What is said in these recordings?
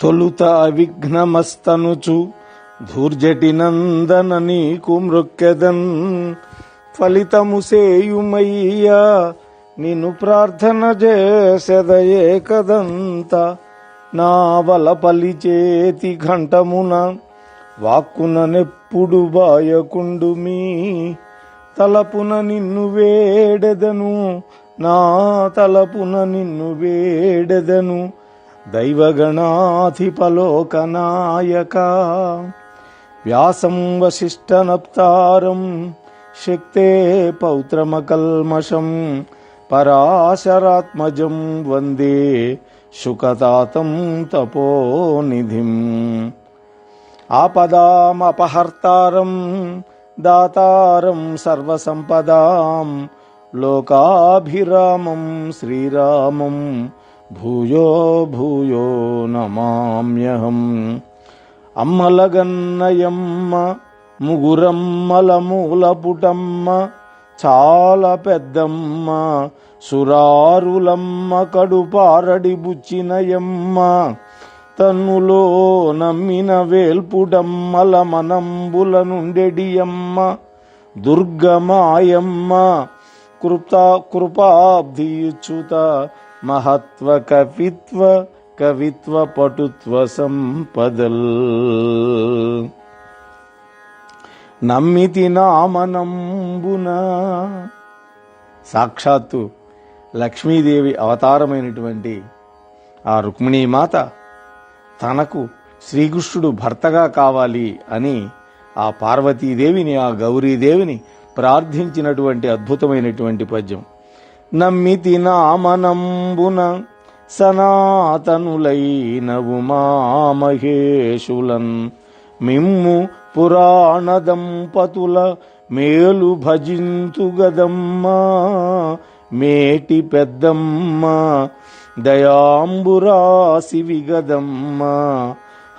తొలుత అవిఘ్నమస్తనుచు ధూర్జటి నందన నీకు మృక్కెదన్. ఫలితము సేయుమయ్యా నిన్ను ప్రార్థన చేసెదయే కదంత నా వల పలిచేతి ఘంటమున వాక్కున నెప్పుడు బాయకుండు మీ తలపున నిన్ను వేడెదను నా తలపున నిన్ను వేడెదను. దైవగణాధిపలోకనాయక వ్యాసం వశిష్టనప్తారం శక్తే పౌత్రమకల్మషం పరాశరాత్మజం వందే శుకతాతం తపోనిధిం. ఆపదామపహర్తారం దాతారం సర్వసంపదాం లోకాభిరామం శ్రీరామం భూయో భూయో నమామ్యహం. అమ్మలగన్నయమ్మ ముగురమ్మలమూలపుటమ్మ చాలా పెద్దమ్మ సురారులమ్మ కడుపారడి బుచ్చినయమ్మ తన్నులో నమ్మిన వేల్పుడమ్మల మనంబుల నుండెడియమ్మ దుర్గమాయమ్మ కృపా కృపాబ్ధియుచ్యుత మహత్వ కవిత్వ కవిత్వ పటుత్వ సంపదల్ నమ్మితి నామనంబున. సాక్షాత్తు లక్ష్మీదేవి అవతారమైనటువంటి ఆ రుక్మిణీమాత తనకు శ్రీకృష్ణుడు భర్తగా కావాలి అని ఆ పార్వతీదేవిని ఆ గౌరీదేవిని ప్రార్థించినటువంటి అద్భుతమైనటువంటి పద్యం. నమ్మితి నామనంబున సనాతనులైన ఉమామహేషులన్ మిమ్ము పురాణ దంపతుల మేలు భజింతుగదమ్మా మేటి పెద్దమ్మ దయాంబురాసి విగదమ్మ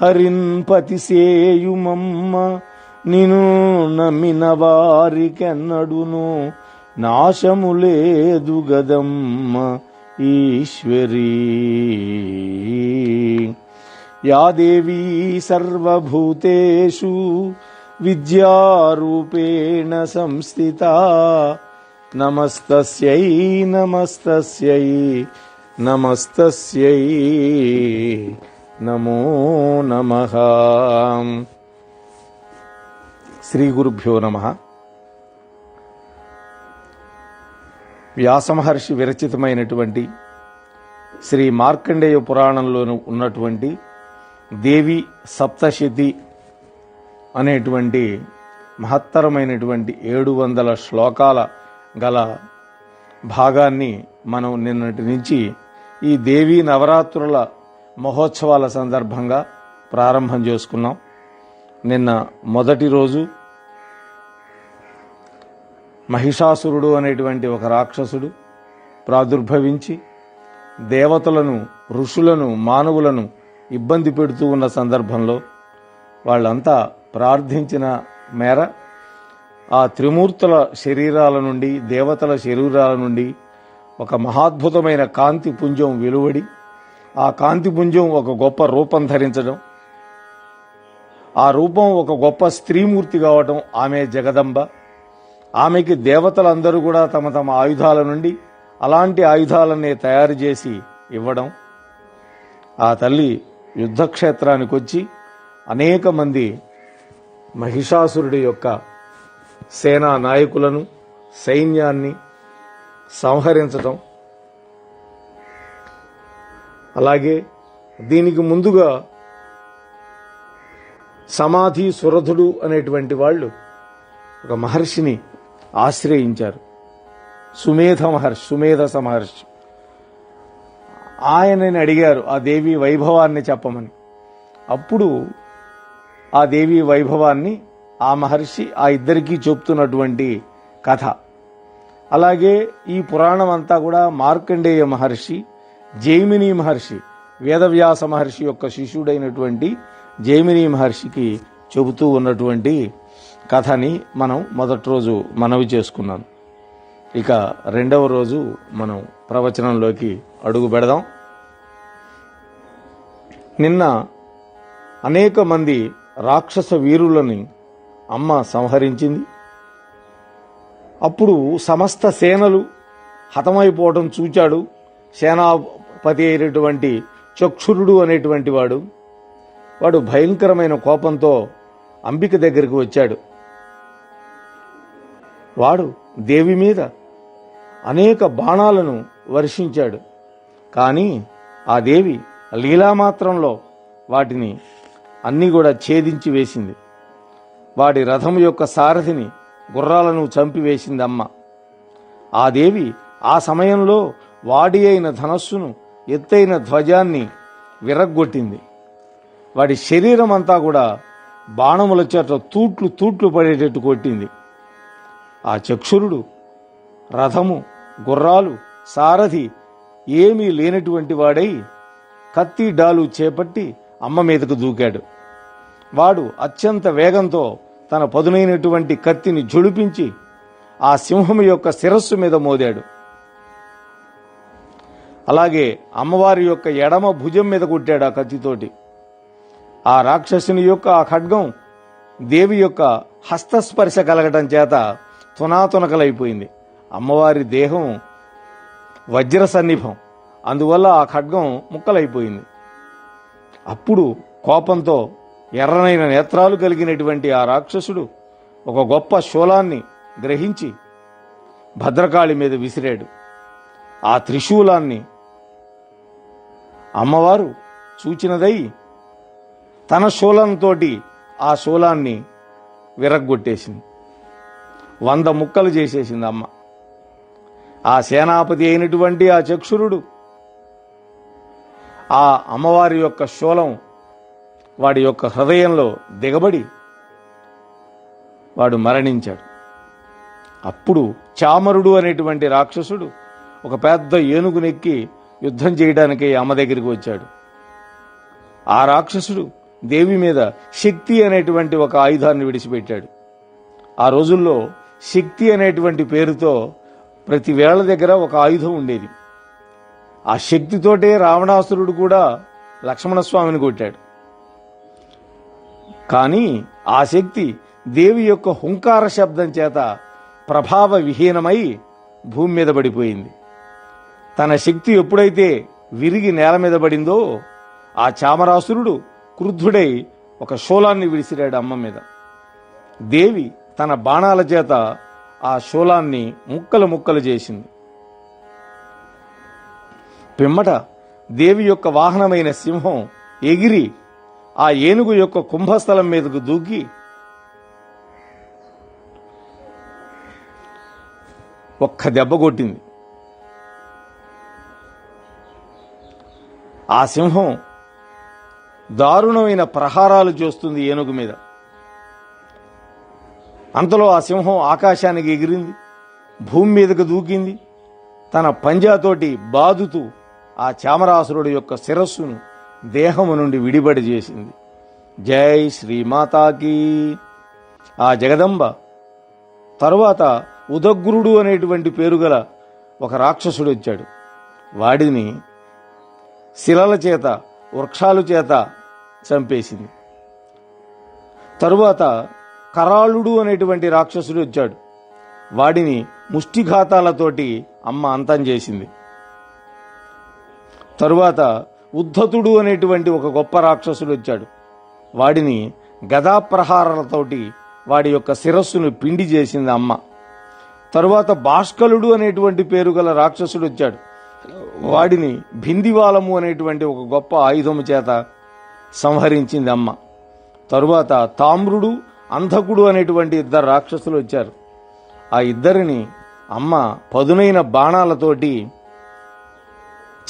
హరిన్పతి సేయుమమ్మ నిను నమ్మిన వారికెన్నడును. నాశము లేదు గదమ్మ ఈశ్వరీ. యాదేవీ సర్వభూతేషు విద్యారూపేణ సంస్థిత. నమస్తస్యై నమస్తస్యై నమస్తస్యై. నమో నమ. శ్రీ గురుభ్యో నమ. వ్యాసమహర్షి విరచితమైనటువంటి శ్రీ మార్కండేయ పురాణంలోను ఉన్నటువంటి దేవి సప్తశతి అనేటువంటి మహత్తరమైనటువంటి ఏడు వందల శ్లోకాల గల భాగాన్ని మనం నిన్నటి నుంచి ఈ దేవీ నవరాత్రుల మహోత్సవాల సందర్భంగా ప్రారంభం చేసుకున్నాం. నిన్న మొదటి రోజు మహిషాసురుడు అనేటువంటి ఒక రాక్షసుడు ప్రాదుర్భవించి దేవతలను ఋషులను మానవులను ఇబ్బంది పెడుతూ ఉన్న సందర్భంలో వాళ్ళంతా ప్రార్థించిన మేర ఆ త్రిమూర్తుల శరీరాల నుండి దేవతల శరీరాల నుండి ఒక మహాద్భుతమైన కాంతి పుంజం వెలువడి ఆ కాంతి పుంజం ఒక గొప్ప రూపం ధరించడం ఆ రూపం ఒక గొప్ప స్త్రీమూర్తి కావటం ఆమె జగదంబ. ఆమెకి దేవతలందరూ కూడా తమ తమ ఆయుధాల నుండి అలాంటి ఆయుధాలనే తయారు చేసి ఇవ్వడం. ఆ తల్లి యుద్ధక్షేత్రానికి వచ్చి అనేక మంది మహిషాసురుడి యొక్క సేనా నాయకులను సైన్యాన్ని సంహరించటం. అలాగే దీనికి ముందుగా సమాధి సురథుడు అనేటువంటి వాళ్ళు ఒక మహర్షిని ఆశ్రయించారు. సుమేధ మహర్షి సుమేధస మహర్షి. ఆయనని అడిగారు ఆ దేవి వైభవాన్ని చెప్పమని. అప్పుడు ఆ దేవి వైభవాన్ని ఆ మహర్షి ఆ ఇద్దరికీ చెప్తున్నటువంటి కథ. అలాగే ఈ పురాణం అంతా కూడా మార్కండేయ మహర్షి జైమిని మహర్షి వేదవ్యాస మహర్షి యొక్క శిష్యుడైనటువంటి జైమిని మహర్షికి చెబుతూ ఉన్నటువంటి కథని మనం మొదటి రోజు మనవి చేసుకున్నాం. ఇక రెండవ రోజు మనం ప్రవచనంలోకి అడుగు పెడదాం. నిన్న అనేక మంది రాక్షస వీరులని అమ్మ సంహరించింది. అప్పుడు సమస్త సేనలు హతమైపోవడం చూచాడు. సేనాపతి అయినటువంటి చక్షురుడు అనేటువంటి వాడు. వాడు భయంకరమైన కోపంతో అంబిక దగ్గరికి వచ్చాడు. వాడు దేవి మీద అనేక బాణాలను వర్షించాడు. కానీ ఆ దేవి లీలామాత్రంలో వాటిని అన్నీ కూడా ఛేదించి వేసింది. వాడి రథం యొక్క సారథిని గుర్రాలను చంపివేసింది అమ్మ ఆ దేవి ఆ సమయంలో వాడి అయిన ధనస్సును ఎత్తైన ధ్వజాన్ని విరగ్గొట్టింది. వాడి శరీరం అంతా కూడా బాణముల చేత తూట్లు తూట్లు పడేటట్టు కొట్టింది. ఆ చక్షురుడు రథము గుర్రాలు సారథి ఏమీ లేనటువంటి వాడై కత్తి డాలు చేపట్టి అమ్మ మీదకు దూకాడు. వాడు అత్యంత వేగంతో తన పదునైనటువంటి కత్తిని జుడిపించి ఆ సింహం యొక్క శిరస్సు మీద మోదాడు. అలాగే అమ్మవారి యొక్క ఎడమ భుజం మీద కొట్టాడు ఆ కత్తితోటి. ఆ రాక్షసుని యొక్క ఆ ఖడ్గం దేవి యొక్క హస్తస్పర్శ కలగటం చేత తునాతునకలైపోయింది అమ్మవారి దేహం వజ్ర సన్నిభం. అందువల్ల ఆ ఖడ్గం ముక్కలైపోయింది. అప్పుడు కోపంతో ఎర్రనైన నేత్రాలు కలిగినటువంటి ఆ రాక్షసుడు ఒక గొప్ప శూలాన్ని గ్రహించి భద్రకాళి మీద విసిరాడు. ఆ త్రిశూలాన్ని అమ్మవారు చూచినదై తన శూలంతోటి ఆ శూలాన్ని విరగ్గొట్టేసింది. వంద ముక్కలు చేసేసింది అమ్మ ఆ సేనాపతి అయినటువంటి ఆ చక్షురుడు ఆ అమ్మవారి యొక్క శూలం వాడి యొక్క హృదయంలో దిగబడి వాడు మరణించాడు. అప్పుడు చామరుడు అనేటువంటి రాక్షసుడు ఒక పెద్ద ఏనుగునెక్కి యుద్ధం చేయడానికి అమ్మ దగ్గరికి వచ్చాడు. ఆ రాక్షసుడు దేవి మీద శక్తి అనేటువంటి ఒక ఆయుధాన్ని విడిచిపెట్టాడు. ఆ రోజుల్లో శక్తి అనేటువంటి పేరుతో ప్రతి వేళ దగ్గర ఒక ఆయుధం ఉండేది. ఆ శక్తితోటే రావణాసురుడు కూడా లక్ష్మణస్వామిని కొట్టాడు. కానీ ఆ శక్తి దేవి యొక్క హుంకార శబ్దం చేత ప్రభావ విహీనమై భూమి మీద పడిపోయింది. తన శక్తి ఎప్పుడైతే విరిగి నేల మీద పడిందో ఆ చామరాసురుడు క్రుద్ధుడై ఒక శూలాన్ని విడిసిరాడు అమ్మ మీద. దేవి తన బాణాల చేత ఆ శూలాన్ని ముక్కలు ముక్కలు చేసింది. పిమ్మట దేవి యొక్క వాహనమైన సింహం ఎగిరి ఆ ఏనుగు యొక్క కుంభస్థలం మీదకు దూకి ఒక్క దెబ్బ కొట్టింది. ఆ సింహం దారుణమైన ప్రహారాలు చేస్తుంది ఏనుగు మీద. అంతలో ఆ సింహం ఆకాశానికి ఎగిరింది భూమి మీదకు దూకింది. తన పంజాతోటి బాదుతూ ఆ చామరాసురుడి యొక్క శిరస్సును దేహము నుండి విడిబడి చేసింది. జై శ్రీమాతాకి. ఆ జగదంబ తరువాత ఉదగ్రుడు అనేటువంటి పేరు గల ఒక రాక్షసుడు వచ్చాడు వాడిని శిలల చేత వృక్షాలు చేత చంపేసింది. తరువాత కరాళుడు అనేటువంటి రాక్షసుడు వచ్చాడు. వాడిని ముష్టిఘాతాలతోటి అమ్మ అంతం చేసింది. తరువాత ఉద్ధతుడు అనేటువంటి ఒక గొప్ప రాక్షసుడు వచ్చాడు. వాడిని గదాప్రహారాలతోటి వాడి యొక్క శిరస్సును పిండి చేసింది అమ్మ. తరువాత భాస్కలుడు అనేటువంటి పేరు గల రాక్షసుడు వచ్చాడు. వాడిని భిందివాలము అనేటువంటి ఒక గొప్ప ఆయుధము చేత సంహరించింది అమ్మ. తరువాత తామ్రుడు అంధకుడు అనేటువంటి ఇద్దరు రాక్షసులు వచ్చారు. ఆ ఇద్దరిని అమ్మ పదునైన బాణాలతోటి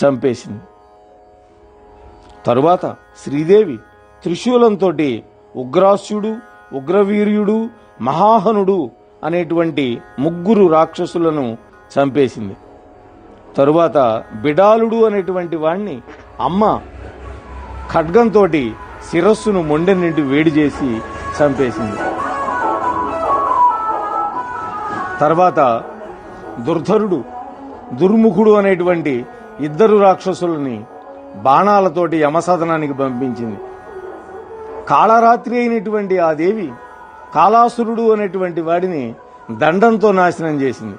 చంపేసింది. తరువాత శ్రీదేవి త్రిశూలంతో ఉగ్రాస్యుడు ఉగ్రవీర్యుడు మహాహనుడు అనేటువంటి ముగ్గురు రాక్షసులను చంపేసింది. తరువాత బిడాలుడు అనేటువంటి వాణ్ణి అమ్మ ఖడ్గంతో శిరస్సును మొండె నుండి వేడి చేసి చంపేసింది. తర్వాత దుర్ధరుడు దుర్ముఖుడు అనేటువంటి ఇద్దరు రాక్షసులని బాణాలతోటి యమసదనానికి పంపించింది. కాళరాత్రి అయినటువంటి ఆ దేవి కాళాసురుడు అనేటువంటి వాడిని దండంతో నాశనం చేసింది.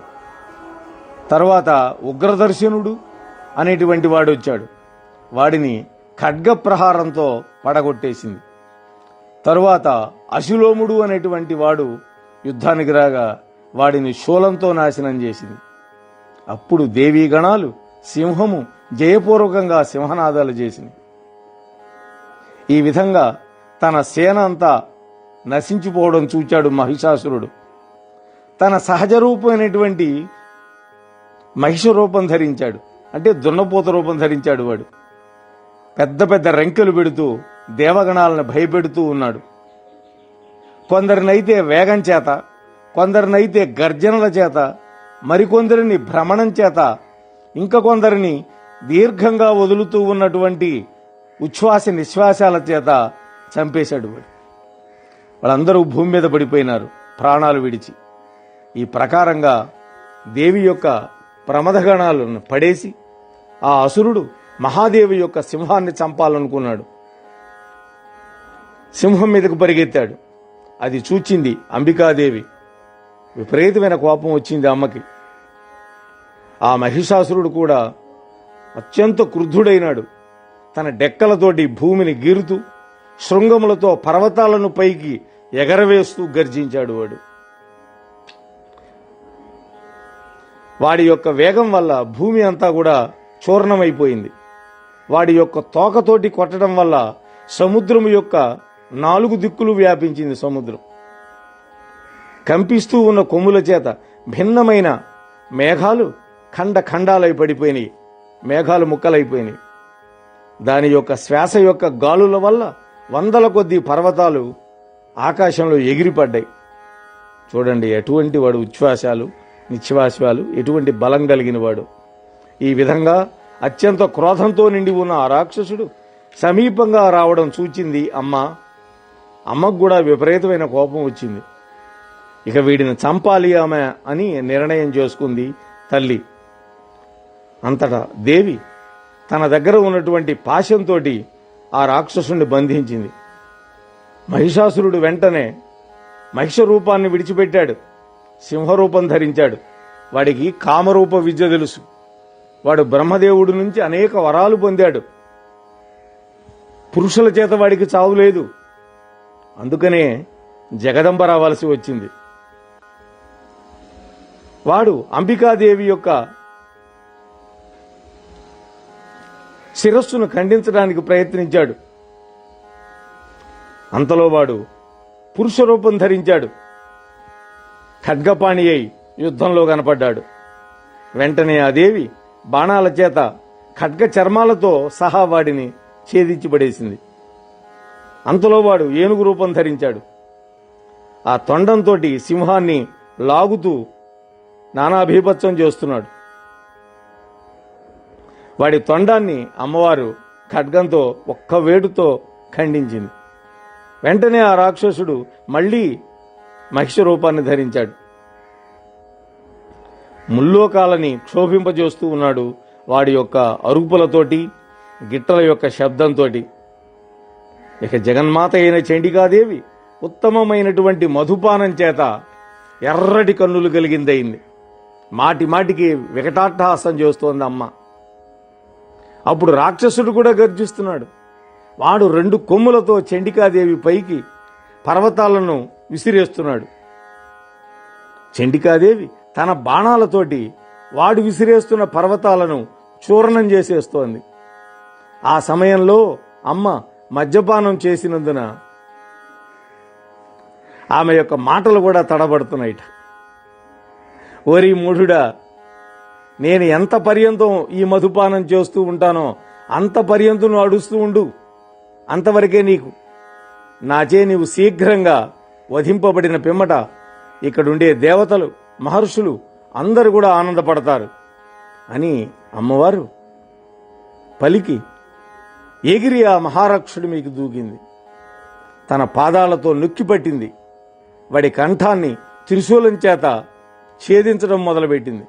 తర్వాత ఉగ్రదర్శనుడు అనేటువంటి వాడు వచ్చాడు. వాడిని ఖడ్గ ప్రహారంతో పడగొట్టేసింది. తరువాత అశులోముడు అనేటువంటి వాడు యుద్ధానికి రాగా వాడిని శూలంతో నాశనం చేసింది. అప్పుడు దేవీ గణాలు సింహము జయపూర్వకంగా సింహనాదాలు చేసింది. ఈ విధంగా తన సేన అంతా నశించిపోవడం చూచాడు మహిషాసురుడు. తన సహజ రూపమైనటువంటి మహిష రూపం ధరించాడు. అంటే దున్నపోత రూపం ధరించాడు వాడు. పెద్ద పెద్ద రెంకెలు పెడుతూ దేవగణాలను భయపెడుతూ ఉన్నాడు. కొందరినైతే వేగం చేత కొందరినైతే గర్జనల చేత మరికొందరిని భ్రమణం చేత ఇంకా కొందరిని దీర్ఘంగా వదులుతూ ఉన్నటువంటి ఉచ్ఛ్వాస నిశ్వాసాల చేత చంపేశాడు వాడు. వాళ్ళందరూ భూమి మీద పడిపోయినారు ప్రాణాలు విడిచి. ఈ ప్రకారంగా దేవి యొక్క ప్రమదగణాలను పడేసి ఆ అసురుడు మహాదేవి యొక్క సింహాన్ని చంపాలనుకున్నాడు. సింహం మీదకు పరిగెత్తాడు. అది చూచింది అంబికాదేవి. విపరీతమైన కోపం వచ్చింది అమ్మకి. ఆ మహిషాసురుడు కూడా అత్యంత క్రుద్ధుడైనాడు. తన డెక్కలతోటి భూమిని గీరుతూ శృంగములతో పర్వతాలను పైకి ఎగరవేస్తూ గర్జించాడు వాడు. వాడి యొక్క వేగం వల్ల భూమి అంతా కూడా చూర్ణమైపోయింది. వాడి యొక్క తోకతోటి కొట్టడం వల్ల సముద్రం యొక్క నాలుగు దిక్కులు వ్యాపించింది సముద్రం. కంపిస్తూ ఉన్న కొమ్ముల చేత భిన్నమైన మేఘాలు ఖండ ఖండాలై పడిపోయినాయి. మేఘాలు ముక్కలైపోయినాయి. దాని యొక్క శ్వాస యొక్క గాలుల వల్ల వందల కొద్ది పర్వతాలు ఆకాశంలో ఎగిరిపడ్డాయి. చూడండి ఎటువంటి వాడు ఉచ్ఛ్వాసాలు నిశ్వాసాలు ఎటువంటి బలం కలిగిన వాడు. ఈ విధంగా అత్యంత క్రోధంతో నిండి ఉన్న ఆ రాక్షసుడు సమీపంగా రావడం చూచింది. అమ్మ అమ్మకు కూడా విపరీతమైన కోపం వచ్చింది. ఇక వీడిని చంపాలి ఆమె అని నిర్ణయం చేసుకుంది తల్లి. అంతటా దేవి తన దగ్గర ఉన్నటువంటి పాశంతో ఆ రాక్షసుని బంధించింది. మహిషాసురుడు వెంటనే మహిష రూపాన్ని విడిచిపెట్టాడు. సింహరూపం ధరించాడు. వాడికి కామరూప విద్య తెలుసు. వాడు బ్రహ్మదేవుడి నుంచి అనేక వరాలు పొందాడు. పురుషుల చేత వాడికి చావు లేదు. అందుకనే జగదంబ రావాల్సి వచ్చింది. వాడు అంబికాదేవి యొక్క శిరస్సును ఖండించడానికి ప్రయత్నించాడు. అంతలో వాడు పురుష రూపం ధరించాడు. ఖడ్గపాణి అయి యుద్ధంలో కనపడ్డాడు. వెంటనే ఆ దేవి బాణాల చేత ఖడ్గ చర్మాలతో సహా వాడిని ఛేదించి పడేసింది అంతలో వాడు ఏనుగు రూపం ధరించాడు. ఆ తొండంతో సింహాన్ని లాగుతూ నానాభీభత్సం చేస్తున్నాడు. వాడి తొండాన్ని అమ్మవారు ఖడ్గంతో ఒక్క వేటుతో ఖండించింది. వెంటనే ఆ రాక్షసుడు మళ్ళీ మహిష రూపాన్ని ధరించాడు. ముల్లోకాలని క్షోభింపజేస్తూ ఉన్నాడు వాడి యొక్క అరుపులతోటి గిట్టల యొక్క శబ్దంతో ఇక జగన్మాత అయిన చండికాదేవి ఉత్తమమైనటువంటి మధుపానం చేత ఎర్రటి కన్నులు కలిగిందయింది. మాటి మాటికి వికటాట్టహాసం చేస్తోంది అమ్మ. అప్పుడు రాక్షసుడు కూడా గర్జిస్తున్నాడు. వాడు రెండు కొమ్ములతో చండికాదేవి పైకి పర్వతాలను విసిరేస్తున్నాడు. చండికాదేవి తన బాణాలతోటి వాడు విసిరేస్తున్న పర్వతాలను చూర్ణం చేసేస్తోంది. ఆ సమయంలో అమ్మ మద్యపానం చేసినందున ఆమె యొక్క మాటలు కూడా తడబడుతున్నాయిట. ఓరి మూఢుడా నేను ఎంత పర్యంతం ఈ మధుపానం చేస్తూ ఉంటానో అంత పర్యంతం నువ్వు అడుస్తూ ఉండు. అంతవరకే నీకు. నాచే నీవు శీఘ్రంగా వధింపబడిన పిమ్మట ఇక్కడుండే దేవతలు మహర్షులు అందరూ కూడా ఆనందపడతారు అని అమ్మవారు పలికి ఎగిరి ఆ మహారాక్షుడి మీకు దూకింది. తన పాదాలతో నొక్కిపట్టింది వాడి కంఠాన్ని త్రిశూలం చేత ఛేదించడం మొదలుపెట్టింది.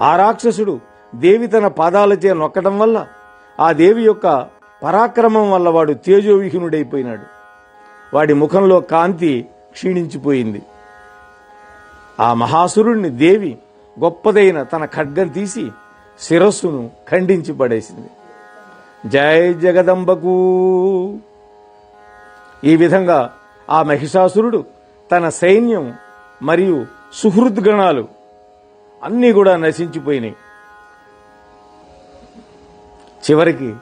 ఆ రాక్షసుడు దేవి తన పాదాలచే నొక్కడం వల్ల ఆ దేవి యొక్క పరాక్రమం వల్ల వాడు తేజోవిహీనుడైపోయినాడు. వాడి ముఖంలో కాంతి క్షీణించిపోయింది. ఆ మహాసురుణ్ణి దేవి గొప్పదైన తన ఖడ్గం తీసి శిరస్సును ఖండించి పడేసింది. జై జగదంబకు. ఈ విధంగా ఆ మహిషాసురుడు తన సైన్యం మరియు సుహృద్గణాలు అన్నీ కూడా నశించిపోయినాయి. చివరికి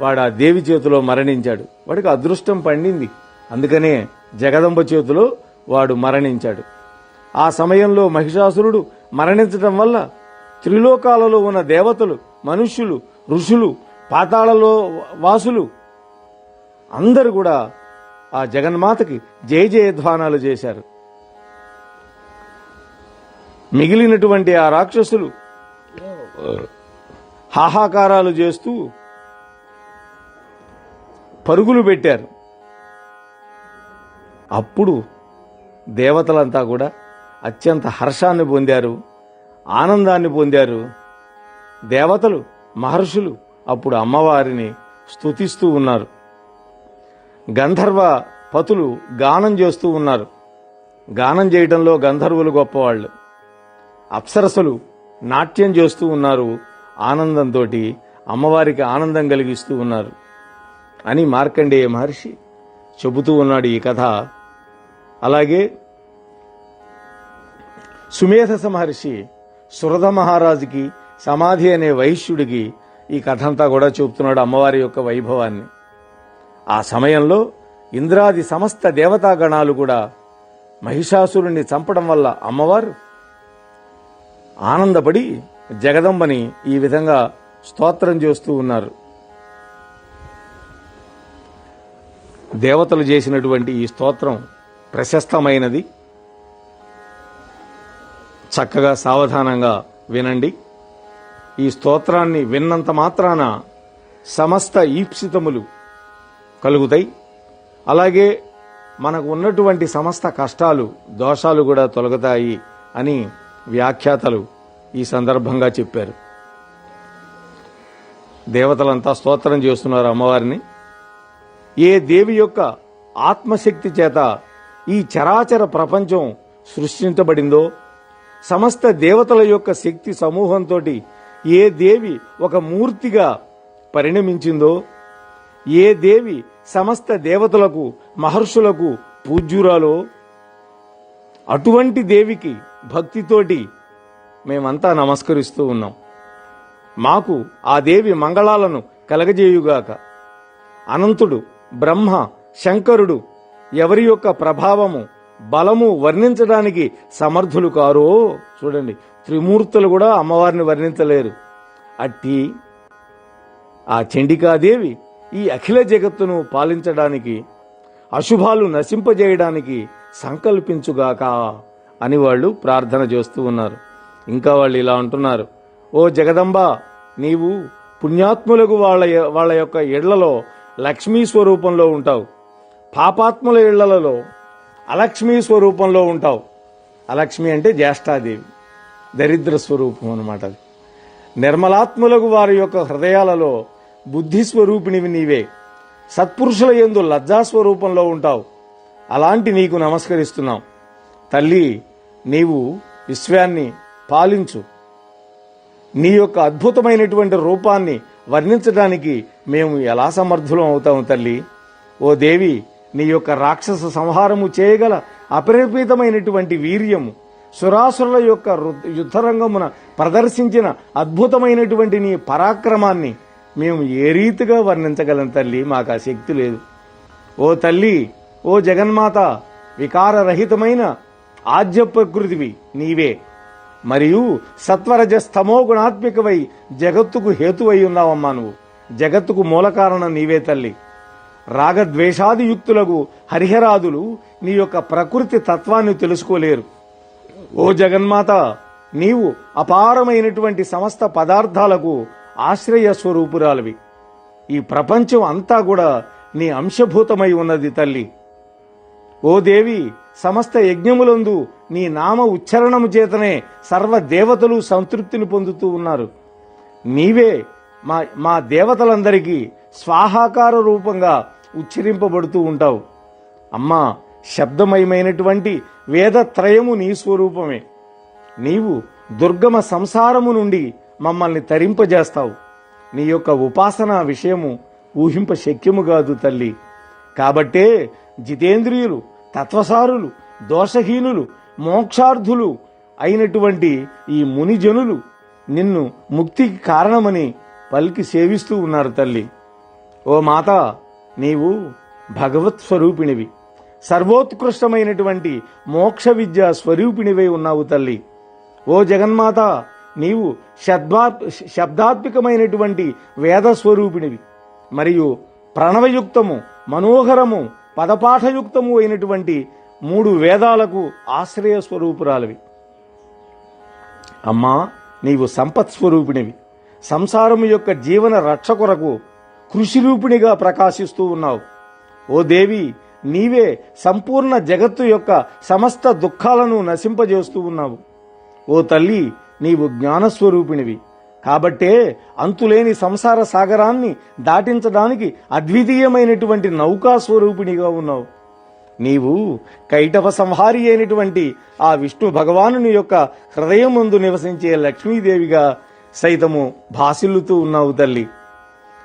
వాడు ఆ దేవి చేతిలో మరణించాడు. వాడికి అదృష్టం పండింది. అందుకనే జగదంబ చేతిలో వాడు మరణించాడు. ఆ సమయంలో మహిషాసురుడు మరణించటం వల్ల త్రిలోకాలలో ఉన్న దేవతలు మనుష్యులు ఋషులు పాతాళలో వాసులు అందరూ కూడా ఆ జగన్మాతకి జయ జయధ్వానాలు చేశారు. మిగిలినటువంటి ఆ రాక్షసులు హాహాకారాలు చేస్తూ పరుగులు పెట్టారు. అప్పుడు దేవతలంతా కూడా అత్యంత హర్షాన్ని పొందారు ఆనందాన్ని పొందారు. దేవతలు మహర్షులు అప్పుడు అమ్మవారిని స్తుతిస్తూ ఉన్నారు. గంధర్వ పతులు గానం చేస్తూ ఉన్నారు. గానం చేయడంలో గంధర్వులు గొప్పవాళ్ళు. అప్సరసలు నాట్యం చేస్తూ ఉన్నారు. ఆనందంతో అమ్మవారికి ఆనందం కలిగిస్తూ ఉన్నారు. అని మార్కండేయ మహర్షి చెబుతూ ఉన్నాడు ఈ కథ. అలాగే సుమేధస మహర్షి సురధ మహారాజుకి సమాధి అనే వైశ్యుడికి ఈ కథ అంతా కూడా చూపుతున్నాడు అమ్మవారి యొక్క వైభవాన్ని. ఆ సమయంలో ఇంద్రాది సమస్త దేవతాగణాలు కూడా మహిషాసురుణ్ణి చంపడం వల్ల అమ్మవారు ఆనందపడి జగదంబని ఈ విధంగా స్తోత్రం చేస్తూ ఉన్నారు. దేవతలు చేసినటువంటి ఈ స్తోత్రం ప్రశస్తమైనది. చక్కగా సావధానంగా వినండి. ఈ స్తోత్రాన్ని విన్నంత మాత్రాన సమస్త ఈప్సితములు కలుగుతాయి. అలాగే మనకు ఉన్నటువంటి సమస్త కష్టాలు దోషాలు కూడా తొలగుతాయి అని వ్యాఖ్యాతలు ఈ సందర్భంగా చెప్పారు. దేవతలంతా స్తోత్రం చేస్తున్నారు అమ్మవారిని. ఏ దేవి యొక్క ఆత్మశక్తి చేత ఈ చరాచర ప్రపంచం సృష్టించబడిందో సమస్త దేవతల యొక్క శక్తి సమూహంతో ఏ దేవి ఒక మూర్తిగా పరిణమించిందో ఏ దేవి సమస్త దేవతలకు మహర్షులకు పూజ్యురాలో అటువంటి దేవికి భక్తితోటి మేమంతా నమస్కరిస్తూ ఉన్నాం. మాకు ఆ దేవి మంగళాలను కలగజేయుగాక. అనంతుడు బ్రహ్మ శంకరుడు ఎవరి యొక్క ప్రభావము బలము వర్ణించడానికి సమర్థులు కారో? చూడండి త్రిమూర్తులు కూడా అమ్మవారిని వర్ణించలేరు. అట్టి ఆ చండికాదేవి ఈ అఖిల జగత్తును పాలించడానికి అశుభాలు నశింపజేయడానికి సంకల్పించుగాక అని వాళ్ళు ప్రార్థన చేస్తూ ఉన్నారు. ఇంకా వాళ్ళు ఇలా అంటున్నారు ఓ జగదంబ నీవు పుణ్యాత్ములకు వాళ్ళ వాళ్ళ యొక్క ఇళ్ళలో లక్ష్మీ స్వరూపంలో ఉంటావు. పాపాత్ముల ఇళ్ళలో అలక్ష్మీ స్వరూపంలో ఉంటావు. అలక్ష్మి అంటే జ్యేష్ఠాదేవి. దరిద్ర స్వరూపం అనమాట అది. నిర్మలాత్ములకు వారి యొక్క హృదయాలలో బుద్ధి స్వరూపిణివి నీవే. సత్పురుషుల ఎందు లజ్జా స్వరూపంలో ఉంటావు. అలాంటి నీకు నమస్కరిస్తున్నాం. తల్లి నీవు విశ్వాన్ని పాలించు. నీ యొక్క అద్భుతమైనటువంటి రూపాన్ని వర్ణించడానికి మేము ఎలా సమర్థులం అవుతాము తల్లి? ఓ దేవి నీ యొక్క రాక్షస సంహారము చేయగల అపరిమితమైనటువంటి వీర్యము సురాసురుల యొక్క యుద్ధరంగమున ప్రదర్శించిన అద్భుతమైనటువంటి నీ పరాక్రమాన్ని మేము ఏ రీతిగా వర్ణించగలం తల్లి? మాకు ఆ శక్తి లేదు. ఓ తల్లి ఓ జగన్మాత వికారరహితమైన ఆద్య ప్రకృతివి నీవే. మరియు సత్వరజస్తమో గుణాత్మికవై జగత్తుకు హేతువై ఉన్నావమ్మా నువ్వు. జగత్తుకు మూల కారణం నీవే తల్లి. రాగద్వేషాదియుక్తులకు హరిహరాదులు నీ యొక్క ప్రకృతి తత్వాన్ని తెలుసుకోలేరు. ఓ జగన్మాత నీవు అపారమైనటువంటి సమస్త పదార్థాలకు ఆశ్రయ స్వరూపురాలివి. ఈ ప్రపంచం అంతా కూడా నీ అంశభూతమై ఉన్నది తల్లి. ఓ దేవి సమస్త యజ్ఞములందు నీ నామ ఉచ్చారణము చేతనే సర్వ దేవతలు సంతృప్తిని పొందుతూ ఉన్నారు. నీవే మా మా దేవతలందరికీ స్వాహాకార రూపంగా ఉచ్చరింపబడుతూ ఉంటావు. అమ్మా శబ్దమయమైనటువంటి వేదత్రయము నీ స్వరూపమే. నీవు దుర్గమ సంసారము నుండి మమ్మల్ని తరింపజేస్తావు. నీ యొక్క ఉపాసనా విషయము ఊహింప శక్యము కాదు తల్లి. కాబట్టే జితేంద్రియులు తత్వసారులు దోషహీనులు మోక్షార్థులు అయినటువంటి ఈ మునిజనులు నిన్ను ముక్తికి కారణమని పలికి సేవిస్తూ ఉన్నారు తల్లి. ఓ మాత నీవు భగవత్ స్వరూపిణివి. సర్వోత్కృష్టమైనటువంటి మోక్ష విద్య స్వరూపిణివై ఉన్నావు తల్లి. ఓ జగన్మాత నీవు శబ్దా శబ్దాత్మికమైనటువంటి వేద స్వరూపిణివి. మరియు ప్రణవయుక్తము మనోహరము పదపాఠయుక్తము అయినటువంటి మూడు వేదాలకు ఆశ్రయ స్వరూపురాలివి. అమ్మా నీవు సంపత్ స్వరూపిణివి. సంసారము యొక్క జీవన రక్ష కొరకు కృషిరూపిణిగా ప్రకాశిస్తూ ఉన్నావు. ఓ దేవి నీవే సంపూర్ణ జగత్తు యొక్క సమస్త దుఃఖాలను నశింపజేస్తూ ఉన్నావు. ఓ తల్లి నీవు జ్ఞానస్వరూపిణివి. కాబట్టే అంతులేని సంసార సాగరాన్ని దాటించడానికి అద్వితీయమైనటువంటి నౌకా స్వరూపిణిగా ఉన్నావు. నీవు కైటవ సంహారి అయినటువంటి ఆ విష్ణు భగవానుని యొక్క హృదయం ముందు నివసించే లక్ష్మీదేవిగా సైతము భాసిల్లుతూ ఉన్నావు తల్లి.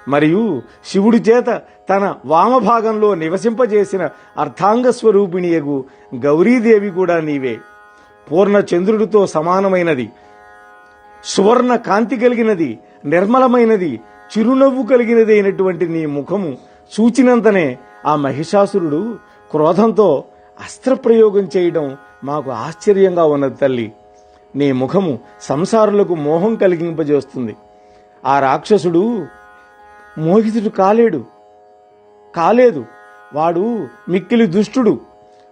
మరియు శివుడి చేత తన వామభాగంలో నివసింపజేసిన అర్థాంగ స్వరూపిణియగు గౌరీదేవి కూడా నీవే. పూర్ణ చంద్రుడితో సమానమైనది. సువర్ణ కాంతి కలిగినది. నిర్మలమైనది. చిరునవ్వు కలిగినది అయినటువంటి నీ ముఖము చూచినంతనే ఆ మహిషాసురుడు క్రోధంతో అస్త్రప్రయోగం చేయడం మాకు ఆశ్చర్యంగా ఉన్నది తల్లి. నీ ముఖము సంసారులకు మోహం కలిగింపజేస్తుంది. ఆ రాక్షసుడు మోహితుడు కాలేడు. కాలేదు. వాడు మిక్కిలి దుష్టుడు.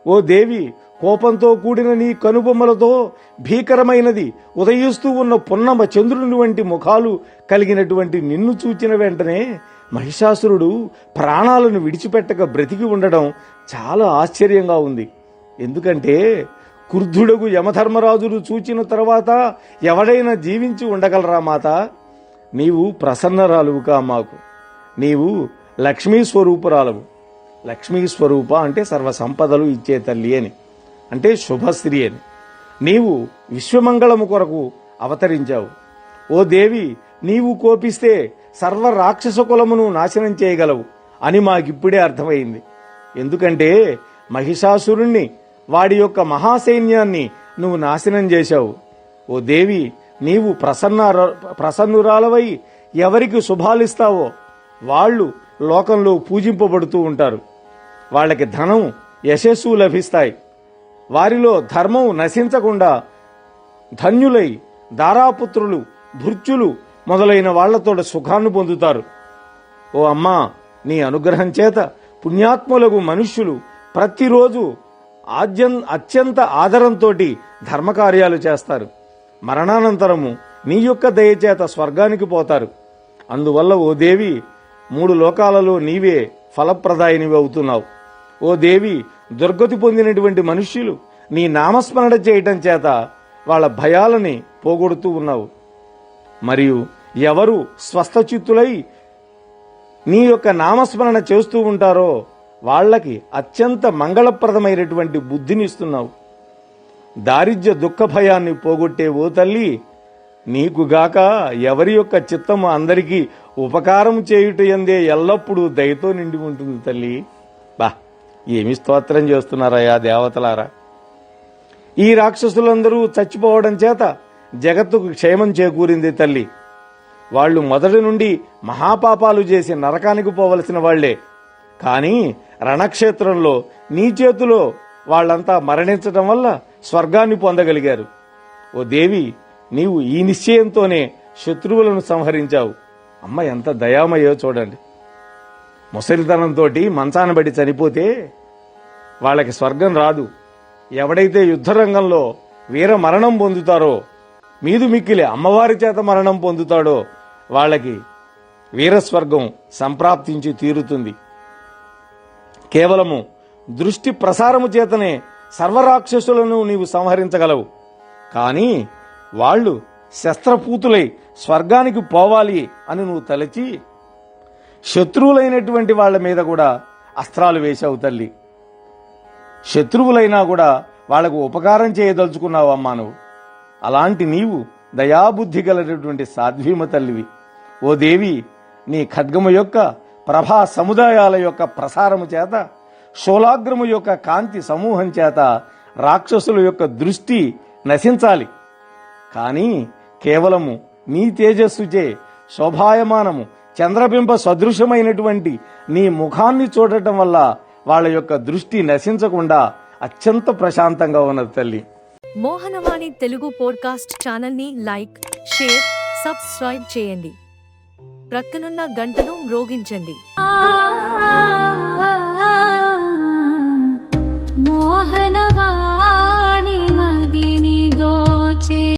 ఓ దేవి కోపంతో కూడిన నీ కనుబొమ్మలతో భీకరమైనది ఉదయిస్తూ ఉన్న పున్నమ చంద్రుని వంటి ముఖాలు కలిగినటువంటి నిన్ను చూచిన వెంటనే మహిషాసురుడు ప్రాణాలను విడిచిపెట్టక బ్రతికి ఉండడం చాలా ఆశ్చర్యంగా ఉంది. ఎందుకంటే క్రుద్ధుడగు యమధర్మరాజును చూచిన తర్వాత ఎవడైనా జీవించి ఉండగలరా మాత? నీవు ప్రసన్నరాలువుగా మాకు. నీవు లక్ష్మీ స్వరూపురాలవు. లక్ష్మీ స్వరూప అంటే సర్వ సంపదలు ఇచ్చే తల్లి అని అంటే శుభశ్రీ అని. నీవు విశ్వమంగళము కొరకు అవతరించావు. ఓ దేవి నీవు కోపిస్తే సర్వ రాక్షస కులమును నాశనం చేయగలవు అని మాకిప్పుడే అర్థమైంది. ఎందుకంటే మహిషాసురుణ్ణి వాడి యొక్క మహాసైన్యాన్ని నువ్వు నాశనం చేశావు. ఓ దేవి నీవు ప్రసన్న ప్రసన్నురాలవై ఎవరికి శుభాలిస్తావో వాళ్ళు లోకంలో పూజింపబడుతూ ఉంటారు. వాళ్ళకి ధనం యశస్సు లభిస్తాయి. వారిలో ధర్మం నశించకుండా ధన్యులై దారాపుత్రులు భృత్యులు మొదలైన వాళ్ళతో సుఖాన్ని పొందుతారు. ఓ అమ్మా నీ అనుగ్రహం చేత పుణ్యాత్ములకు మనుష్యులు ప్రతిరోజు ఆద్యం అత్యంత ఆదరంతో ధర్మకార్యాలు చేస్తారు. మరణానంతరము నీ యొక్క దయచేత స్వర్గానికి పోతారు. అందువల్ల ఓ దేవి మూడు లోకాలలో నీవే ఫలప్రదాయనివి అవుతున్నావు. ఓ దేవి దుర్గతి పొందినటువంటి మనుష్యులు నీ నామస్మరణ చేయటం చేత వాళ్ళ భయాలని పోగొడుతూ ఉన్నావు. మరియు ఎవరు స్వస్థచిత్తులై నీ యొక్క నామస్మరణ చేస్తూ ఉంటారో వాళ్ళకి అత్యంత మంగళప్రదమైనటువంటి బుద్ధినిస్తున్నావు దారిద్ర్య దుఃఖ భయాన్ని పోగొట్టే ఓ తల్లి నీకుగాక ఎవరి యొక్క చిత్తము అందరికీ ఉపకారం చేయుట ఎందే ఎల్లప్పుడూ దయతో నిండి ఉంటుంది తల్లి. బా ఏమి స్తోత్రం చేస్తున్నారయ్యా దేవతలారా. ఈ రాక్షసులందరూ చచ్చిపోవడం చేత జగత్తుకు క్షేమం చేకూరింది తల్లి. వాళ్ళు మొదటి నుండి మహాపాపాలు చేసి నరకానికి పోవలసిన వాళ్ళే కానీ రణక్షేత్రంలో నీ చేతిలో వాళ్ళంతా మరణించటం వల్ల స్వర్గాన్ని పొందగలిగారు. ఓ దేవి నీవు ఈ నిశ్చయంతోనే శత్రువులను సంహరించావు. అమ్మ ఎంత దయామయ్యో చూడండి. ముసలితనంతో మంచాన బడి చనిపోతే వాళ్ళకి స్వర్గం రాదు. ఎవడైతే యుద్ధరంగంలో వీర మరణం పొందుతారో మీదు మిక్కిలి అమ్మవారి చేత మరణం పొందుతాడో వాళ్ళకి వీరస్వర్గం సంప్రాప్తించి తీరుతుంది. కేవలము దృష్టి ప్రసారము చేతనే సర్వరాక్షసులను నీవు సంహరించగలవు. కానీ వాళ్ళు శస్త్రపూతులై స్వర్గానికి పోవాలి అని నువ్వు తలచి శత్రువులైనటువంటి వాళ్ళ మీద కూడా అస్త్రాలు వేశావు తల్లి. శత్రువులైనా కూడా వాళ్ళకు ఉపకారం చేయదలుచుకున్నావు అమ్మా నువ్వు. అలాంటి నీవు దయాబుద్ధి గలటటువంటి సాధ్వీమ తల్లివి. ఓ దేవి నీ ఖడ్గము యొక్క ప్రభా సముదాయాల యొక్క ప్రసారము చేత శూలాగ్రము యొక్క కాంతి సమూహం చేత రాక్షసుల యొక్క దృష్టి నశించాలి. కానీ కేవలము నీ తేజస్సుచే శోభాయమానము చంద్రబింబ సదృశమైనటువంటి నీ ముఖాన్ని చూడటం వల్ల వాళ్ళ యొక్క దృష్టి నశించకుండా అత్యంత ప్రశాంతంగా ఉన్నది తల్లి. మోహనవాణి తెలుగు పోడ్కాస్ట్ ఛానల్ని లైక్ షేర్ సబ్స్క్రైబ్ చేయండి. ప్రక్కనున్న గంటను మ్రోగించండి. మోహనవా